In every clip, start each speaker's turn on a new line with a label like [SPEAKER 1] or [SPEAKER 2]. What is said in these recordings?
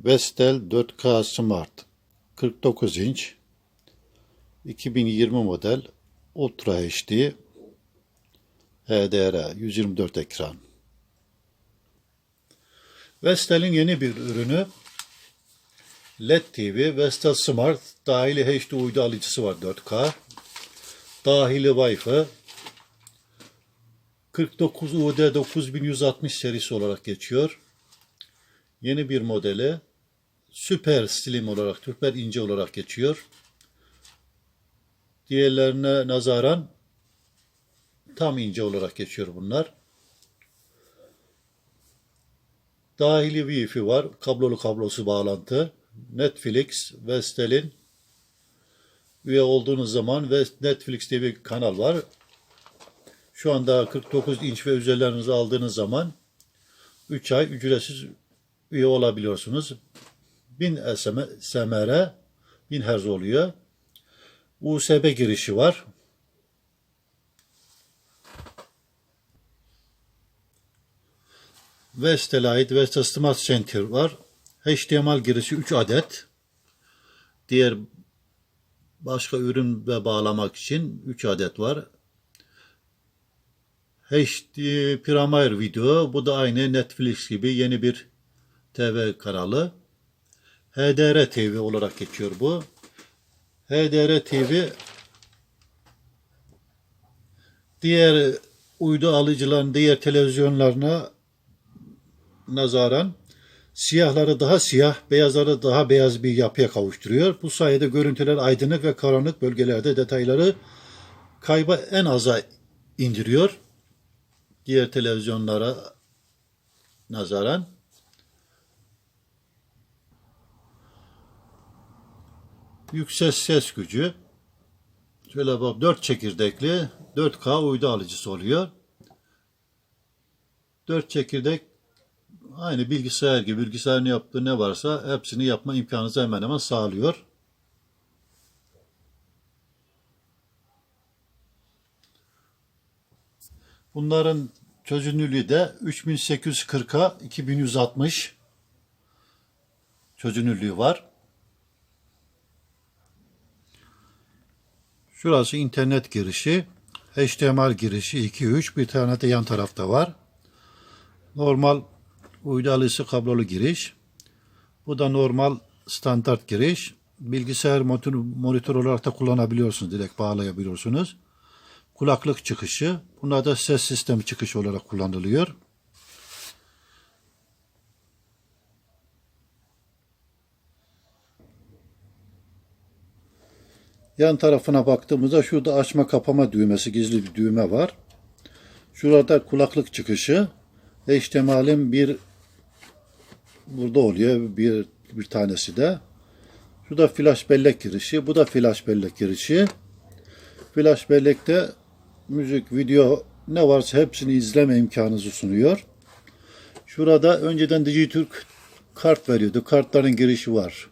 [SPEAKER 1] Vestel 4K Smart 49 inç 2020 model Ultra HD HDR 124 ekran. Vestel'in yeni bir ürünü LED TV Vestel Smart dahili HD uydu alıcısı var 4K. Dahili Wi-Fi 49 UD 9160 serisi olarak geçiyor. Yeni bir modeli Süper Slim olarak, süper ince olarak geçiyor. Diğerlerine nazaran tam ince olarak geçiyor bunlar. Dahili Wi-Fi var. Kablolu kablosu bağlantı. Netflix, Vestel'in üye olduğunuz zaman ve Netflix diye bir kanal var. Şu anda 49 inç ve üzerlerinizi aldığınız zaman 3 ay ücretsiz üye olabiliyorsunuz. 1000 SMR 1000 Hz oluyor. USB girişi var. Vestel'e ait Vestel Smart Center var. HDMI girişi 3 adet. Diğer başka ürün ve bağlamak için 3 adet var. HD Premier video. Bu da aynı Netflix gibi yeni bir TV kanalı. HDR TV olarak geçiyor bu. HDR TV diğer uydu alıcıların diğer televizyonlarına nazaran siyahları daha siyah, beyazları daha beyaz bir yapıya kavuşturuyor. Bu sayede görüntüler aydınlık ve karanlık bölgelerde detayları kayba en aza indiriyor. Diğer televizyonlara nazaran. Yüksek ses gücü. Şöyle bak 4 çekirdekli 4K uydu alıcısı oluyor. 4 çekirdek aynı bilgisayar gibi bilgisayarın yaptığı ne varsa hepsini yapma imkanınızı hemen hemen sağlıyor. Bunların çözünürlüğü de 3840'a 2160 çözünürlüğü var. Şurası internet girişi. HDMI girişi 2-3. Bir tane de yan tarafta var. Normal uydu alıcısı kablolu giriş. Bu da normal standart giriş. Bilgisayar monitör olarak da kullanabiliyorsunuz. Direkt bağlayabiliyorsunuz. Kulaklık çıkışı. Bunlar da ses sistemi çıkışı olarak kullanılıyor. Yan tarafına baktığımızda şurada açma kapama düğmesi gizli bir düğme var. Şurada kulaklık çıkışı. HDMI'nin bir burada oluyor bir bir tanesi de. Şurada flash bellek girişi. Bu da flash bellek girişi. Flash bellekte müzik, video ne varsa hepsini izleme imkanınızı sunuyor. Şurada önceden Dijitürk kart veriyordu. Kartların girişi var.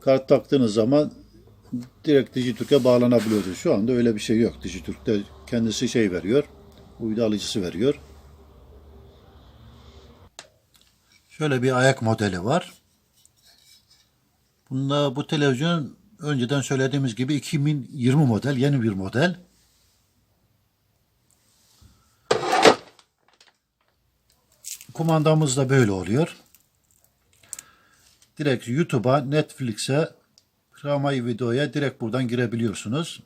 [SPEAKER 1] Kart taktığınız zaman direkt Dijitürk'e bağlanabiliyordu. Şu anda öyle bir şey yok. Dijitürk'te kendisi şey veriyor. Uydu alıcısı veriyor. Şöyle bir ayak modeli var. Bunda bu televizyon önceden söylediğimiz gibi 2020 model, yeni bir model. Kumandamız da böyle oluyor. Direkt YouTube'a, Netflix'e, Ramay videoya direkt buradan girebiliyorsunuz.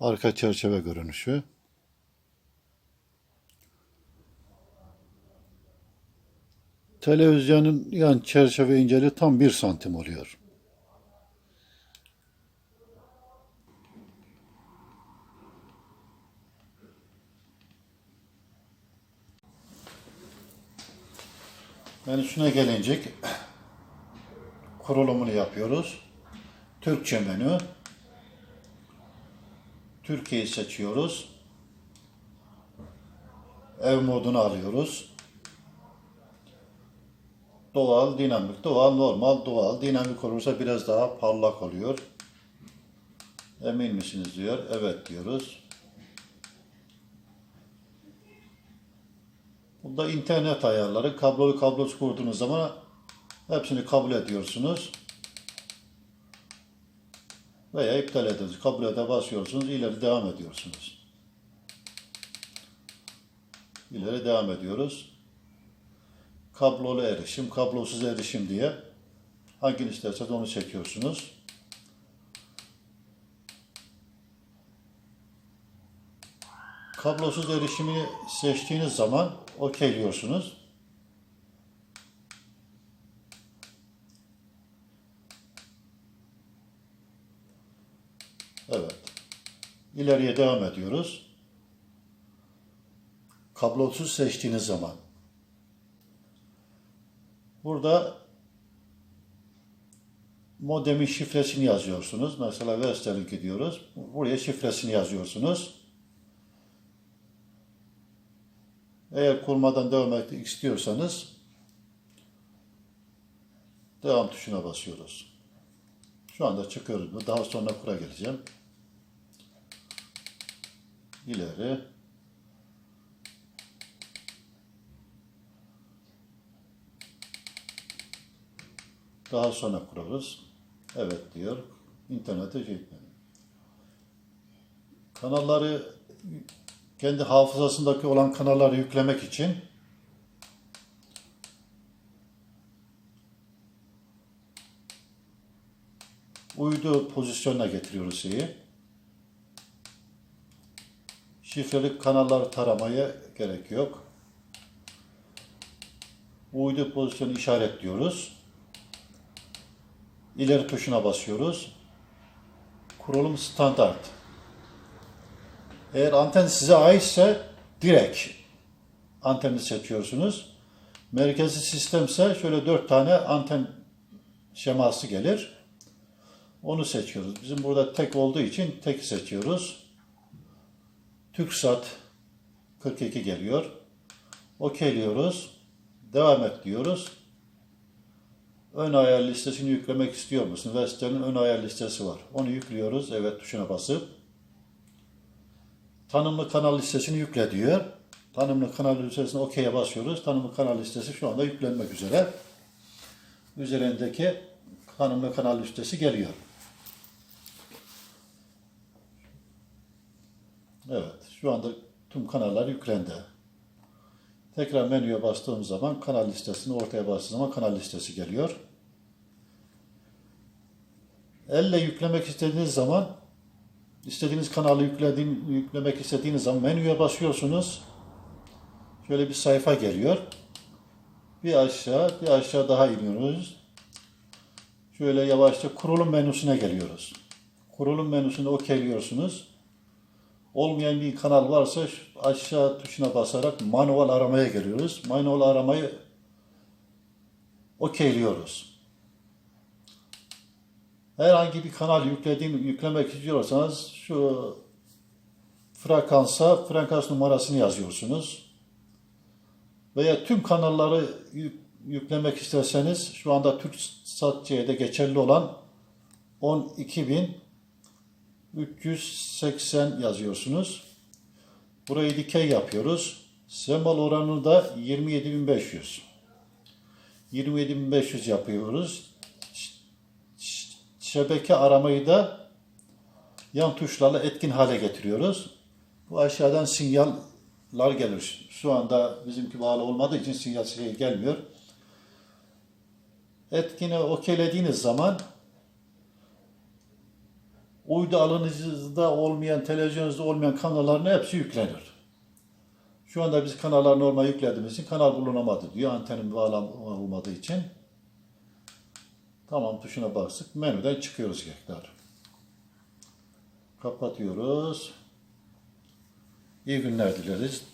[SPEAKER 1] Arka çerçeve görünüşü. Televizyonun yan çerçeve inceliği tam bir santim oluyor. Menüsüne gelince kurulumunu yapıyoruz. Türkçe menü. Türkiye'yi seçiyoruz. Ev modunu alıyoruz. Doğal, dinamik, doğal, normal, doğal. Dinamik olursa biraz daha parlak oluyor. Emin misiniz diyor. Evet diyoruz. Bunda internet ayarları. Kablolu kablosuz kurduğunuz zaman hepsini kabul ediyorsunuz. Veya iptal ediyorsunuz. Kabul ede basıyorsunuz. ileri devam ediyorsunuz. İleri devam ediyoruz. Kablolu erişim, kablosuz erişim diye hangini isterseniz onu çekiyorsunuz. Kablosuz erişimi seçtiğiniz zaman okeyliyorsunuz. Evet. İleriye devam ediyoruz. Kablosuz seçtiğiniz zaman. Burada modemin şifresini yazıyorsunuz. Mesela Western gidiyoruz. Buraya şifresini yazıyorsunuz. Eğer kurmadan devam etmek istiyorsanız devam tuşuna basıyoruz. Şu anda çıkıyoruz. Daha sonra kura geleceğim. İleri. Daha sonra kurarız. Evet diyor. İnternete yüklenin. Kanalları kendi hafızasındaki olan kanalları yüklemek için uydu pozisyonuna getiriyoruz şeyi. Şifreli kanalları taramaya gerek yok. Uydu pozisyonu işaretliyoruz. İleri tuşuna basıyoruz. Kurulum standart. Eğer anten size aitse direkt anteni seçiyorsunuz. Merkezi sistemse şöyle dört tane anten şeması gelir. Onu seçiyoruz. Bizim burada tek olduğu için tek seçiyoruz. TürkSat 42 geliyor. Okeyliyoruz. Devam et diyoruz. Ön ayar listesini yüklemek istiyor musun? Western'in ön ayar listesi var. Onu yüklüyoruz. Evet tuşuna basıp tanımlı kanal listesini yükle diyor. Tanımlı kanal listesine OK'ye basıyoruz. Tanımlı kanal listesi şu anda yüklenmek üzere. Üzerindeki tanımlı kanal listesi geliyor. Evet, şu anda tüm kanallar yüklendi. Tekrar menüye bastığım zaman kanal listesini ortaya bastığım zaman kanal listesi geliyor. Elle yüklemek istediğiniz zaman istediğiniz kanalı yüklediğin, yüklemek istediğiniz zaman menüye basıyorsunuz. Şöyle bir sayfa geliyor. Bir aşağı, bir aşağı daha iniyoruz. Şöyle yavaşça kurulum menüsüne geliyoruz. Kurulum menüsünde okeyliyorsunuz. Olmayan bir kanal varsa aşağı tuşuna basarak manuel aramaya geliyoruz. Manuel aramayı okeyliyoruz. Herhangi bir kanal yüklediğim, yüklemek istiyorsanız şu frekansa frekans numarasını yazıyorsunuz. Veya tüm kanalları yük- yüklemek isterseniz şu anda TürkSat C'de geçerli olan 12.380 yazıyorsunuz. Burayı dikey yapıyoruz. Sembol oranını da 27.500. 27.500 yapıyoruz. Şebeke aramayı da yan tuşlarla etkin hale getiriyoruz. Bu aşağıdan sinyallar gelir. Şu anda bizimki bağlı olmadığı için sinyal şey gelmiyor. Etkini okeylediğiniz zaman uydu alıcınızda olmayan, televizyonunuzda olmayan kanalların hepsi yüklenir. Şu anda biz kanallar normal yüklediğimiz için kanal bulunamadı diyor antenin bağlam olmadığı için. Tamam tuşuna bastık. Menüden çıkıyoruz tekrar. Kapatıyoruz. İyi günler dileriz.